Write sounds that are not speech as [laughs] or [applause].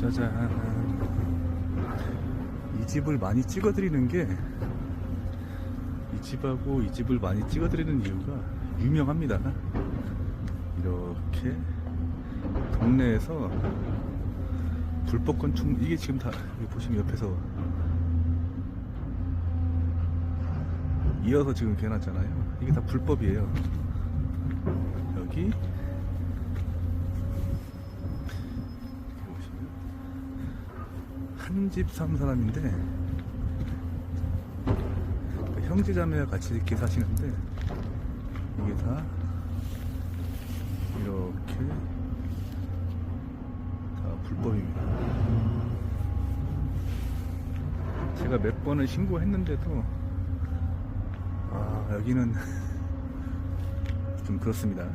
짜잔. 이 집을 많이 찍어드리는 게, 이 집하고 이 집을 많이 찍어드리는 이유가 유명합니다. 이렇게 동네에서 불법 건축, 이게 지금 다, 보시면 옆에서 이어서 지금 이렇게 해놨잖아요. 이게 다 불법이에요. 여기 이렇게 보시면 한집 사는 사람인데 그 형제자매가 같이 이렇게 사시는데 이게 다 이렇게 다 불법입니다. 제가 몇 번을 신고했는데도 아 여기는 [laughs] 좀 그렇습니다.